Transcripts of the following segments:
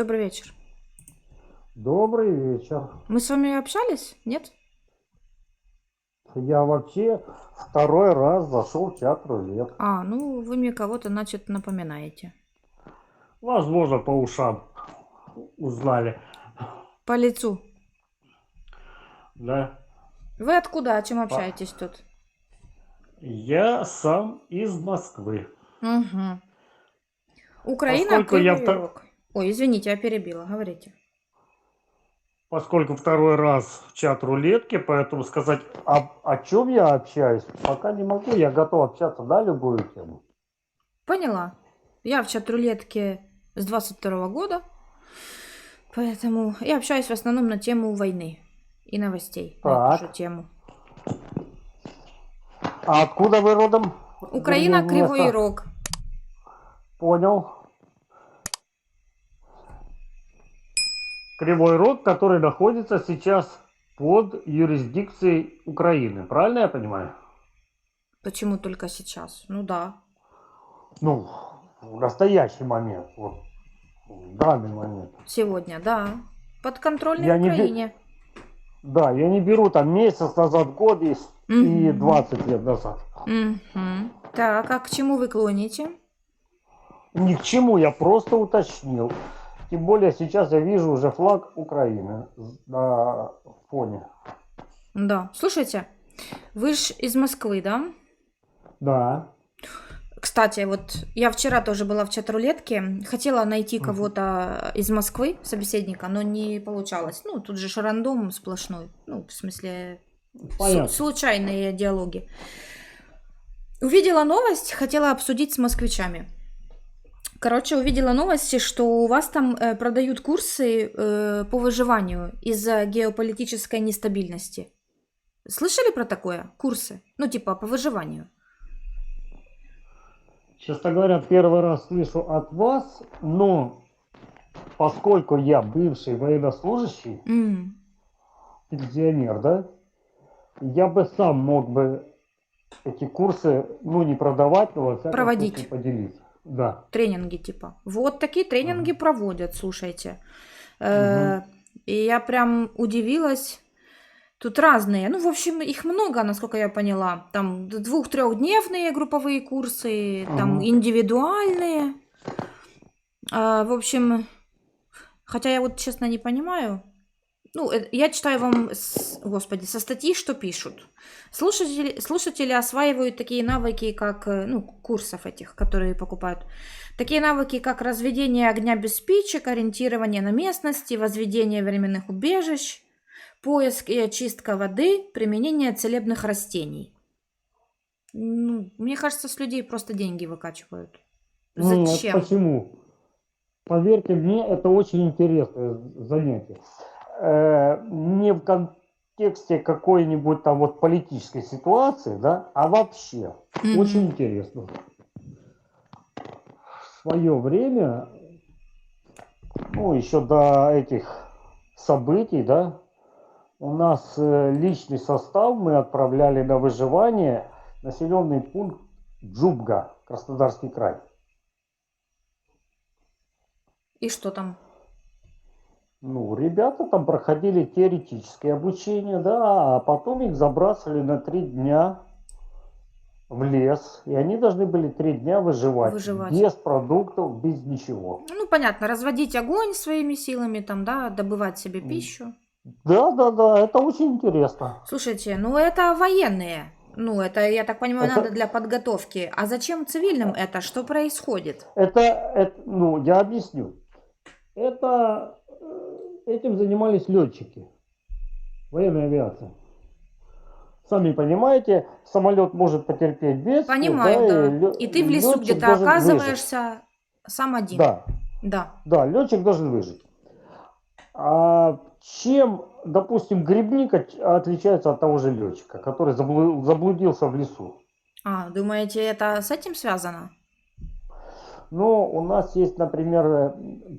Добрый вечер. Добрый вечер. Мы с вами общались? Нет? Я вообще второй раз зашел в чат рулет. А, ну вы мне кого-то, значит, напоминаете. Возможно, по ушам узнали. По лицу. Да. Вы откуда? О чем общаетесь тут? Я сам из Москвы. Угу. Украина, Поскольку я Кривой втор- Рог. Ой, извините, я перебила. Говорите. Поскольку второй раз в чат рулетки, поэтому сказать, о, о чем я общаюсь, пока не могу. Я готов общаться на любую тему. Поняла. Я в чат-рулетке с 22 года, поэтому я общаюсь в основном на тему войны и новостей. на эту Так. же тему. А откуда вы родом? Украина, Кривой. Рог. Понял. Кривой Рог, который находится сейчас под юрисдикцией Украины. Правильно я понимаю? Почему только сейчас? Ну да. Ну, в настоящий момент. Вот, в данный момент. Сегодня, да. Подконтрольной Я не бе- Украине. Да, я не беру там месяц назад, год и, с- и Мгм. 20 лет назад. Мгм. Так, а к чему вы клоните? Ни к чему, я просто уточнил. Тем более сейчас я вижу уже флаг Украины на фоне. Да. Слушайте, вы ж из Москвы, да? Да. Кстати, вот я вчера тоже была в чат-рулетке. Хотела найти кого-то из Москвы, собеседника, но не получалось. Ну, тут же ж рандом сплошной. Ну, в смысле, Понятно. случайные диалоги. Увидела новость, хотела обсудить с москвичами. Короче, увидела новости, что у вас там э, продают курсы э, по выживанию из-за геополитической нестабильности. Слышали про такое? Курсы? Ну, типа по выживанию. Честно говоря, первый раз слышу от вас, но поскольку я бывший военнослужащий, М. пенсионер, да, я бы сам мог бы эти курсы, ну, не продавать, но во всяком Проводить. случае поделиться. Да. Тренинги типа. Вот такие тренинги проводят, слушайте. Э, И я прям удивилась. Тут разные. Ну, в общем, их много, насколько я поняла. Там двух-трехдневные групповые курсы, там Мгм. индивидуальные. А, в общем, хотя я вот честно не понимаю. Ну, э, я читаю вам, с- господи, со статьи, что пишут. Слушатели, слушатели осваивают такие навыки, как, э, ну, курсов этих, которые покупают. Такие навыки, как разведение огня без спичек, ориентирование на местности, возведение временных убежищ, поиск и очистка воды, применение целебных растений. Ну, мне кажется, с людей просто деньги выкачивают. Ну, Зачем? почему? Поверьте мне, это очень интересное занятие. Э, не в контексте какой-нибудь там вот политической ситуации, да, а вообще. Мгм. Очень интересно. В свое время, ну, еще до этих событий, да, у нас э, личный состав мы отправляли на выживание населенный пункт Джубга, Краснодарский край. И что там? Ну, ребята там проходили теоретическое обучение, да, а потом их забрасывали на три дня в лес, и они должны были три дня выживать, Выживать. без продуктов, без ничего. Ну, понятно, разводить огонь своими силами, там, да, добывать себе пищу. Да, да, да, это очень интересно. Слушайте, ну это военные. Ну, это, я так понимаю, Это- надо для подготовки. А зачем цивильным это? Что происходит? Это, это, ну, я объясню. Это этим занимались летчики, военная авиация. Сами понимаете, самолет может потерпеть бедствие. Понимаю, да. лё- И ты в лесу где-то должен выжить. оказываешься сам один. Да, Да. да, летчик должен выжить. А чем, допустим, грибник от- отличается от того же летчика, который заблу- заблудился в лесу? А, думаете, это с этим связано? Но у нас есть, например, э,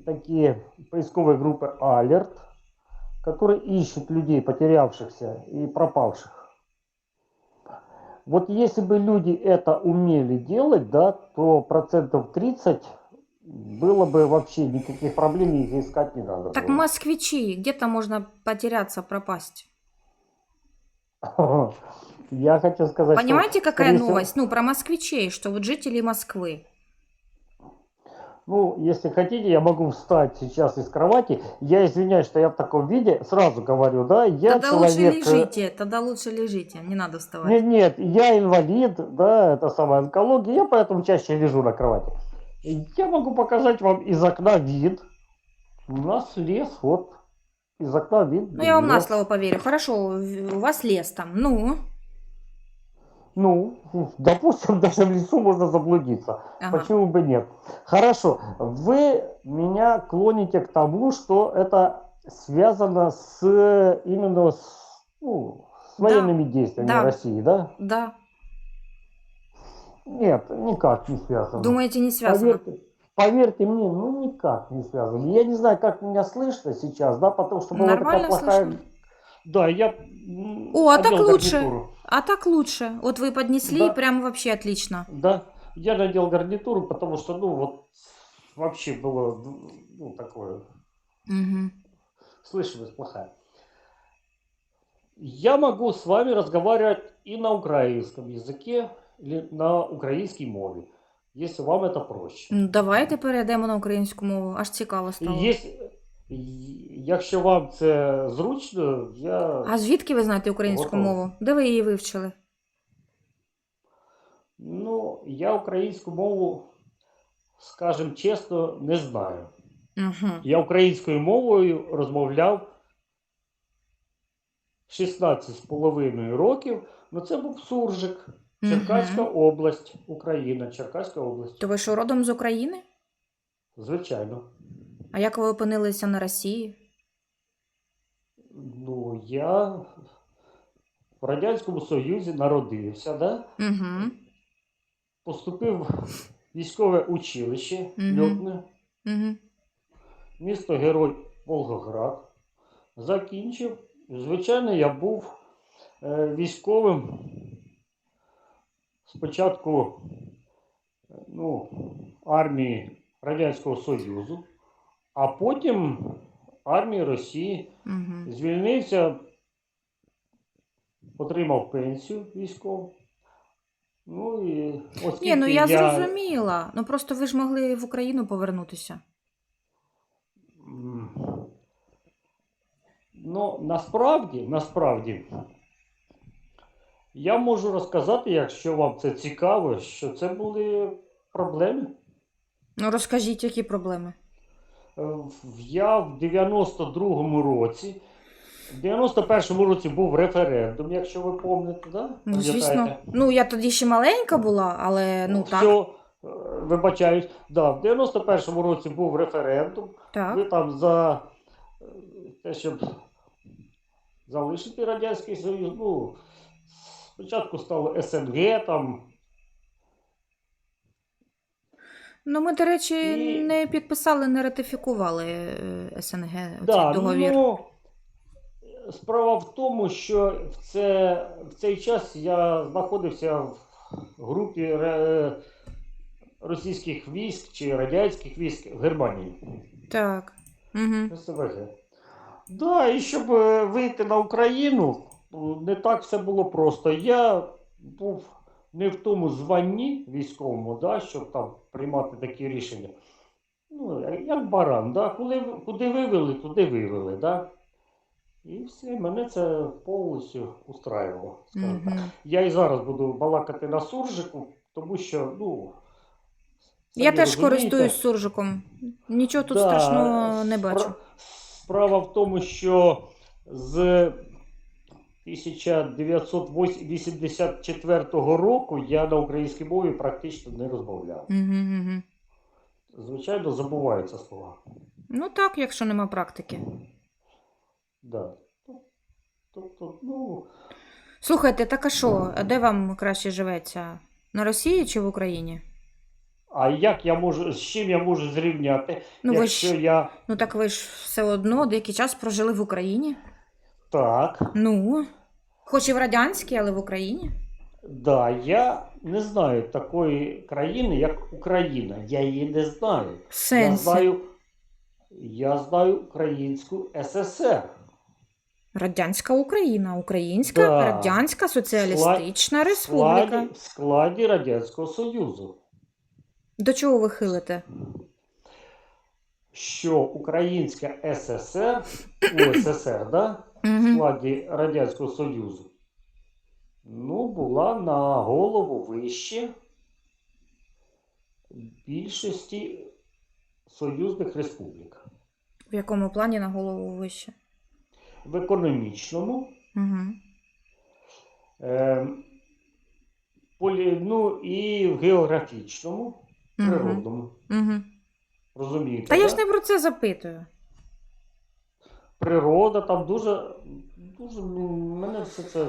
такие поисковые группы Alert, которые ищут людей, потерявшихся и пропавших. Вот если бы люди это умели делать, да, то процентов 30 было бы вообще никаких проблем, их искать не надо. Так было. москвичи, где-то можно потеряться, пропасть. Я хочу сказать, что, Понимаете, какая скорее всего, новость? Ну, про москвичей, что вот жители Москвы. Ну, если хотите, я могу встать сейчас из кровати. Я извиняюсь, что я в таком виде. Сразу говорю, да, я тогда лучше человек... э, лежите, тогда лучше лежите, не надо вставать. Нет, нет, я инвалид, да, это самая онкология, я поэтому чаще лежу на кровати. Я могу показать вам из окна вид. У нас лес, вот, из окна вид. Ну, я вам на слово поверю. Хорошо, у вас лес там. Ну, Ну, допустим, даже в лесу можно заблудиться. ага. Почему бы нет? Хорошо, вы меня клоните к тому, что это связано с именно с, ну, с Да, военными действиями да. России, да? Да. Нет, никак не связано. Думаете, не связано? Поверьте, поверьте мне, ну никак не связано. Я не знаю, как меня слышно сейчас, да, потому что была Нормально такая плохая... слышно. Да, я м, О, а так одел лучше. гарнитуру. А так лучше. Вот вы поднесли, Да. прям вообще отлично. Да, я надел гарнитуру, потому что, ну, вот вообще было, ну, такое, Мгм. слышимость плохая. Я могу с вами разговаривать и на украинском языке, или на українській мові, если вам это проще. Ну, давайте перейдемо на українську мову. Аж цікаво І стало. Є, якщо вам це зручно, я, А звідки ви знаєте українську Готово. мову? Де ви її вивчили? ну, я українську мову, скажем чесно, не знаю. Угу. Я українською мовою розмовляв 16 з половиною років. Ну, це був Суржик, Черкаська область, Україна, Черкаська область. То ви що родом з України? Звичайно. А як ви опинилися на Росії? Ну, я в Радянському Союзі народився, да? Угу. поступив в військове училище Мгм. льотне, Угу. місто Герой Волгоград. Закінчив. Звичайно, я був е, військовим спочатку е, ну, армії Радянського Союзу, а потім армії Росії. Угу. Звільнився, отримав пенсію військову. Ну і оскільки Ні, ну я зрозуміла. Ну просто ви ж могли в Україну повернутися. Ну, насправді, насправді, я можу розказати, якщо вам це цікаво, що це були проблеми. Ну розкажіть, які проблеми. Е, в- Я в 92-му році, в 91-му році був референдум, якщо ви пам'ятаєте, да? Ну, звісно. Ну, я тоді ще маленька була, але ну так. Все, вибачаюсь, да, в 91-му році був референдум. Так. Ви там за е, те, щоб залишити Радянський Союз, ну, спочатку стало СНГ там. Ну, ми, до речі, І- не підписали, не ратифікували е, СНГ оцей Да, договір. ну, справа в тому, що в, це, в цей час я знаходився в групі ре- російських військ чи радянських військ в Германії. Так. Угу. СВГ. Да, і щоб е, вийти на Україну, не так все було просто. Я був не в тому званні військовому, да, щоб там приймати такі рішення. Ну, як- баран, да? Куди, куди вивели, туди вивели. Да? І все, мене це повністю устраювало. так. Угу. Я і зараз буду балакати на суржику, тому що, ну. Я теж розумієте, користуюсь суржиком. Нічого тут Да, страшного не бачу. Справа в тому, що з 1984 року я на українській мові практично не розмовляв. Угу, угу. Звичайно, забуваються слова. Ну так, якщо нема практики. Да. Тобто, ну, Слухайте, так а що, а де вам краще живеться? На Росії чи в Україні? а як я можу, з чим я можу зрівняти, Ну ви ж я ну так ви ж все одно деякий час прожили в Україні. Так, Ну, хоч і в радянській, але в Україні. Да, я не знаю такої країни, як Україна. Я її не знаю. В Я знаю, я знаю Українську ССР. Радянська Україна, Українська Да. Радянська Соціалістична В складі, Республіка. в складі Радянського Союзу. До чого ви хилите? Що Українська ССР, УССР, да? Угу. складі Радянського Союзу, ну, була на голову вище більшості союзних республік. В якому плані на голову вище? В економічному, Угу. е, полі, ну і в географічному, природному. Угу. Розумієте? Та я ж не про це запитую. Природа там дуже, дуже ну, мене все це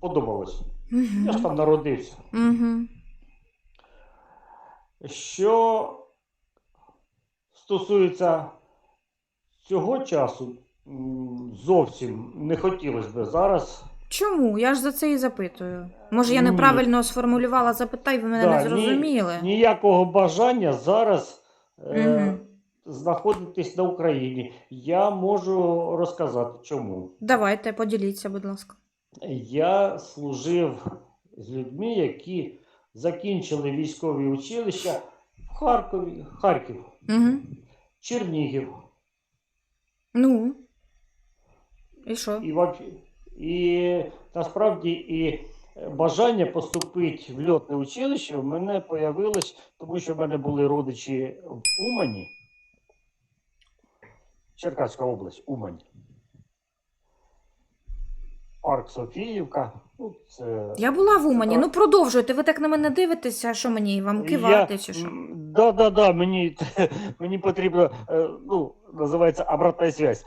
подобалось. Я ж там народився. Угу. Що стосується цього часу, зовсім не хотілося б зараз. Чому? Я ж за це і запитую. Може, я Ні. неправильно сформулювала запитання, ви мене Да, не ні- зрозуміли. Ніякого бажання зараз е, Мгм. Знаходитись на Україні. Я можу розказати чому. Давайте, поділіться, будь ласка. Я служив з людьми, які закінчили військові училища в Харкові, Харків, Угу. Чернігів. Ну. І що? І, і насправді і бажання поступити в льотне училище в мене появилось, тому що в мене були родичі в Умані, Черкаська область, Умань. Парк Софіївка. Ну, це... Я була в Умані. Ну продовжуйте. Ви так на мене дивитеся, що мені вам кивати чи що? Да, да, да, мені, мені потрібно, е, ну, називається обратна связь.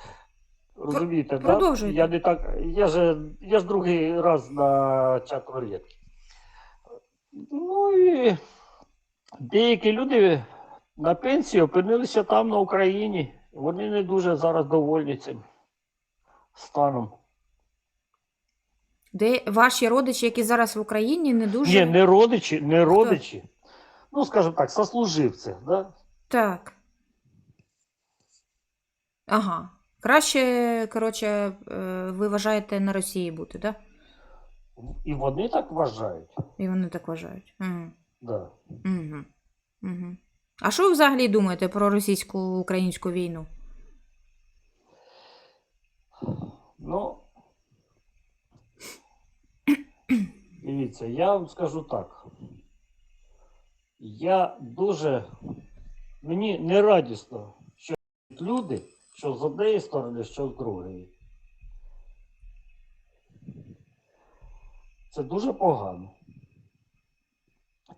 Розумієте, да? продовжуйте. Я не так, я ж, я ж другий раз на чат рулетки. Ну і деякі люди на пенсії опинилися там на Україні. Вони не дуже зараз довольні цим станом. Де ваші родичі, які зараз в Україні, не дуже. Ні, не родичі, не родичі. Ну, скажімо так, сослуживці, да? Так. Ага. Краще, коротше, е, ви вважаєте на Росії бути, так? І вони так вважають. І вони так вважають. Угу. Да. Угу. Угу. А що ви взагалі думаєте про російсько-українську війну? Ну, дивіться, я вам скажу так. Я дуже. Мені не радісно, що люди, що з однієї сторони, що з другої. Це дуже погано.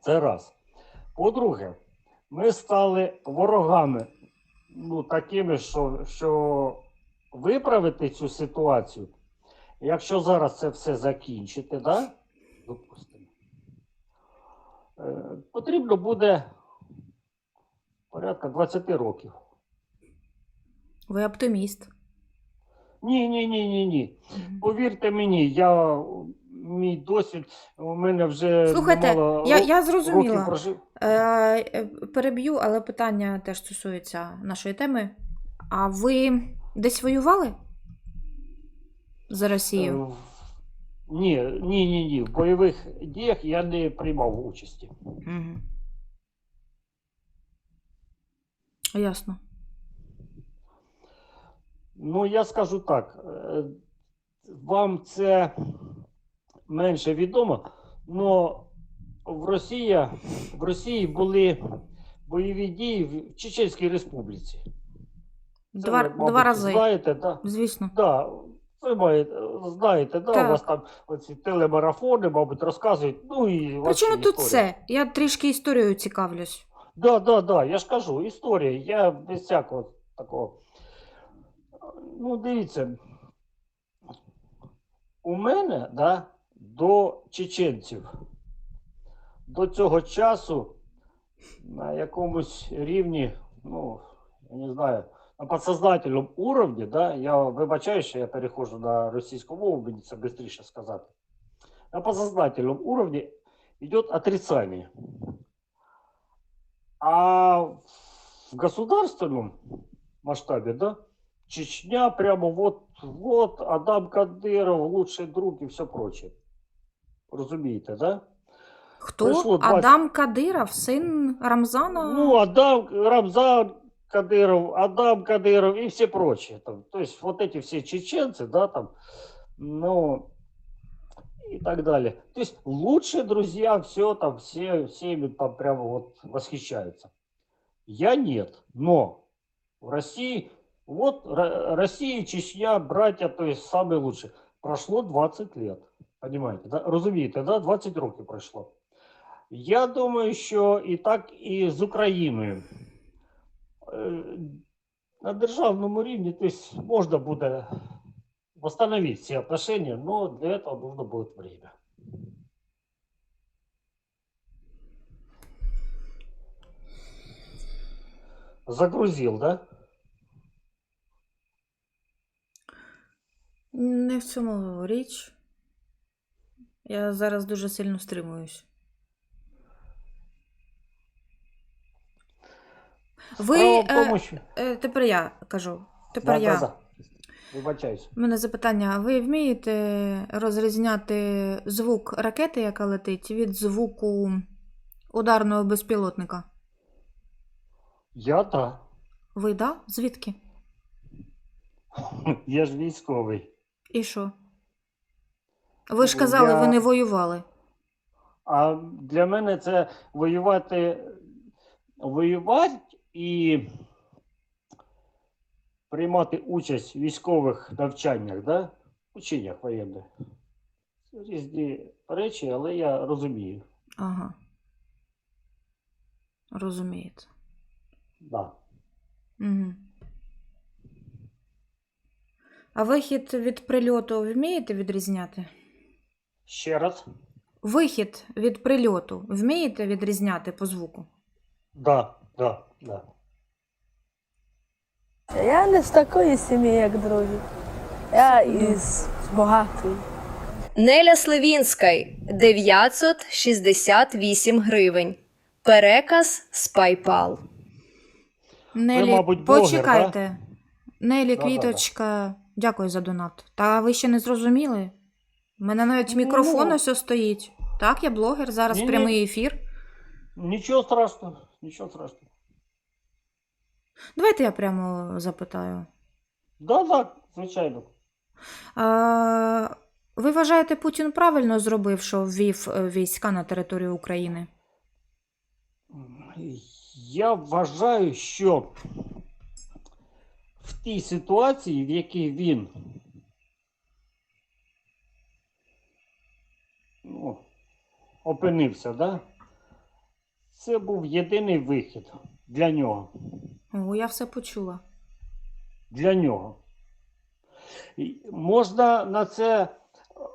Це раз. По-друге, ми стали ворогами, ну, такими, що, що виправити цю ситуацію, якщо зараз це все закінчити, да? допустимо, е, потрібно буде порядка 20 років. Ви оптиміст. Ні, ні, ні, ні, ні. Повірте мені, я мій досвід, у мене вже Слухайте, немало Я, я зрозуміла. прожив. Е, е, переб'ю, але питання теж стосується нашої теми. А ви десь воювали за Росію? Е, Ні, ні, ні, ні. В бойових діях я не приймав участі. Угу. Ясно. Ну, я скажу так, вам це менше відомо, але в Росії, в Росії були бойові дії в Чеченській Республіці. Це Два, ви, два рази. Знаєте, да? Звісно. Да, ви маєте, знаєте, да, Так. у вас там оці телемарафони, мабуть, розказують. Ну і Причому тут історія. це? Я трішки історією цікавлюсь. Да, да, да, я ж кажу, історія. Я без всякого такого. Ну, дивіться. У мене, да, до чеченців до цього часу на якомусь рівні, ну, я не знаю, на подсознательному уровні, да, я вибачаю, що я переходжу на російську мову, мені це швидше сказати. на подсознательном уровне идет отрицание. А в государственном масштабе, да, Чечня прямо вот, вот Адам Кадыров, лучший друг и все прочее. Разумеете, да? Хто? Пройшло 20 Адам Кадиров, син Рамзана? Ну, Адам, Рамзан Кадыров, Адам Кадыров и все прочие. Там, то есть вот эти все чеченцы, да, там, ну, и так далее. То есть лучшие друзья, все там, все, всеми там прямо вот восхищаются. Я нет, но в России, вот Ро- Россия Чечня, братья, то есть самые лучшие. Прошло 20 лет, понимаете, да? Розумієте, да? 20 років пройшло. Я думаю, що і так і з Україною. Е, На державному рівні то есть, можна буде восстановить все отношения, но для этого нужно будет время. Загрузил, да? Не в цьому річ. Я зараз дуже сильно стримуюсь. Ви. Е, е, тепер я кажу. Тепер Да, я. да, да. Вибачаюсь. У мене запитання: ви вмієте розрізняти звук ракети, яка летить, від звуку ударного безпілотника? Я да. Ви да? Звідки? Я ж військовий. І що? Ви ж казали, Я- ви не воювали. А для мене це воювати, воювати і приймати участь в військових навчаннях, да? ученнях воєнних. Це різні речі, але я розумію. Ага. Розумієте. Да. Угу. А вихід від прильоту вмієте відрізняти? Ще раз. Вихід від прильоту вмієте відрізняти по звуку? Да, да, да. Я не з такої сім'ї, як другі. Я із багатої. Неля Сливінська 968 гривень. Переказ з PayPal. Нелі, мабуть, блогер, почекайте. Нелі, Да-да-да. квіточка, дякую за донат. Та ви ще не зрозуміли? У мене навіть мікрофон Ну. ось ось стоїть. Так, я блогер, зараз Ні-ні. прямий ефір. Нічого страшного, нічого страшного. Давайте я прямо запитаю. Да, да, звичайно. А, ви вважаєте, Путін правильно зробив, що ввів е, війська на територію України? Я вважаю, що в тій ситуації, в якій він ну, опинився, да? це був єдиний вихід для нього. О, я все почула. Для нього. І Можна на це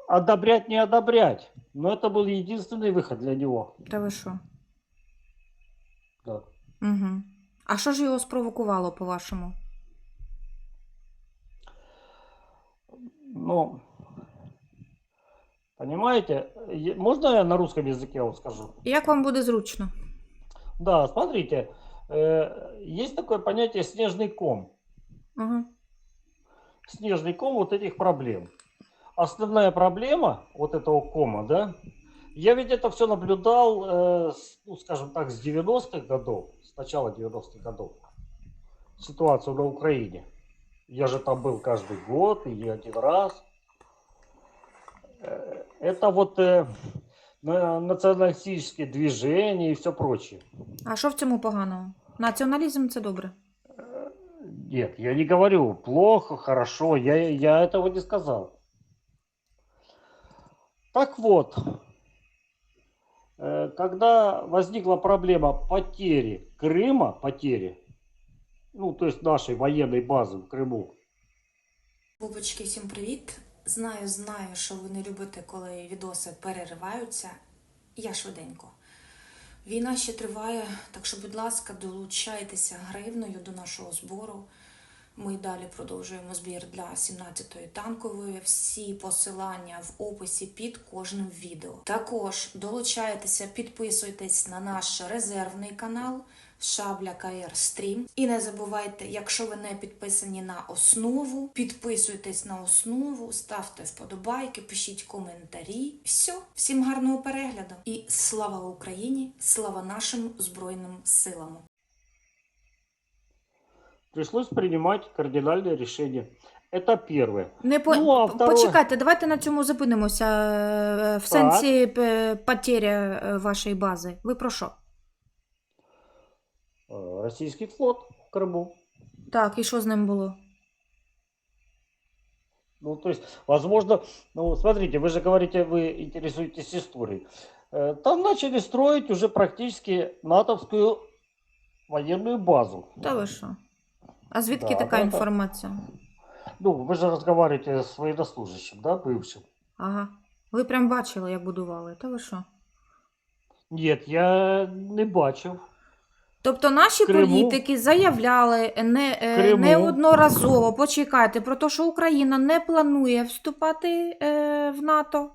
одобрять, не одобрять, но це був єдиний вихід для нього. Та ви що? Да. Угу. А що ж його спровокувало, по-вашому? Ну, понимаете, можно я на русском языке вам скажу? Як вам буде зручно? Да, смотрите, э, есть такое понятие снежный ком. Угу. Снежный ком вот этих проблем. Основная проблема вот этого кома, да, я ведь это все наблюдал, э, с, ну, скажем так, с 90-х годов, с начала 90-х годов, ситуацию на Украине. Я же там был каждый год и не один раз. Э, Это вот э, на- националистические движения и все прочее. А що в цьому поганого? Націоналізм це добре. Нет, я не говорю плохо, хорошо, я, я этого не сказал. Так вот, э, когда возникла проблема потери Крыма, потери, ну, то есть нашей военной базы в Крыму, Бубочки, всім привіт! Знаю, знаю, що ви не любите, коли відоси перериваються. Я швиденько. Війна ще триває, так що, будь ласка, долучайтеся гривною до нашого збору. Ми далі продовжуємо збір для 17-ї танкової. Всі посилання в описі під кожним відео. Також долучайтеся, підписуйтесь на наш резервний канал Шабля КР Стрім. І не забувайте, якщо ви не підписані на основу, підписуйтесь на основу, ставте вподобайки, пишіть коментарі. Все, всім гарного перегляду і слава Україні! Слава нашим Збройним силам! Пришлось принимать кардинальные решения. Это первое. Не по... Ну, а второе- Почекайте, давайте на цьому зупинимося. е, В сенсі е, потеря е, вашої бази. Ви про що? Э, Российский флот в Крыму. Так, і що з ним було? Ну, то есть, возможно, ну, смотрите, вы же говорите, вы интересуетесь историей. Э, Там начали строить уже практически натовскую военную базу. Та ви що? А звідки Да, така да, да. інформація? Ну, вы же разговариваете с военнослужащим, да, бывшим? Ага. Ви прям бачили, як будували. Та ви що? Нет, я не бачив. Тобто наші Криму. політики заявляли не, е, Криму. неодноразово, почекайте, про те, що Україна не планує вступати е, в НАТО,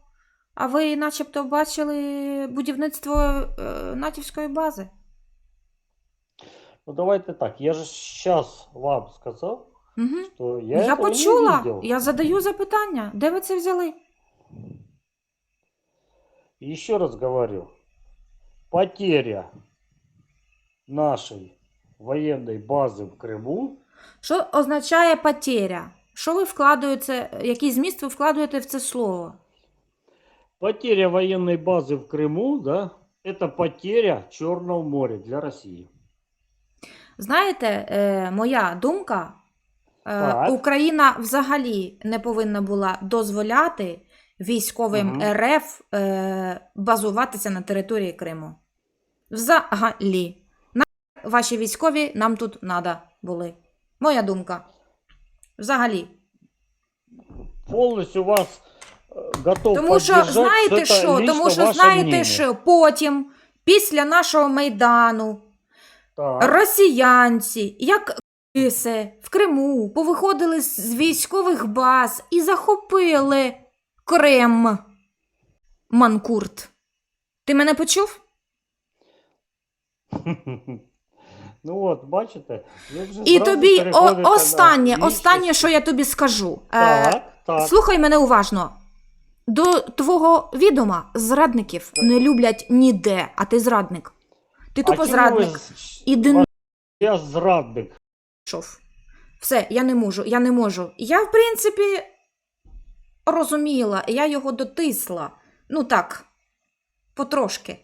а ви начебто бачили будівництво е, натівської бази. Ну, давайте так, я же сейчас вам сказал, Угу. что я, Я, почула, не видел. я задаю запитання. Де ви це взяли? Еще раз говорю, потеря нашей военной базы в Крыму Що означає потеря? Що ви вкладаєте, який зміст ви вкладаєте в це слово? Потеря военной базы в Крыму, да, это потеря Черного моря для России. Знаєте, е, моя думка, е, Так. Україна взагалі не повинна була дозволяти військовим Мгм. РФ е, базуватися на території Криму. Взагалі. Ваші військові нам тут надо були. Моя думка. Взагалі. Полностью вас э, готов Тому що знаєте що? Тому що знаєте мнение. що потім, після нашого майдану, Так. росіянці, як киси в Криму, повиходили з військових баз і захопили Крим. Манкурт. Ти мене почув? Ну от, бачите, ви вже І зразу тобі переходите о, на останнє, останнє, що я тобі скажу. Е, Так, так. Слухай мене уважно. До твого відома зрадників не люблять ніде, а ти зрадник. Ти тупо чому ви зрадник. з- Іди вас- Я зрадник. пішов. Все, я не можу, я не можу. Я, в принципі, розуміла, я його дотисла. Ну так, потрошки.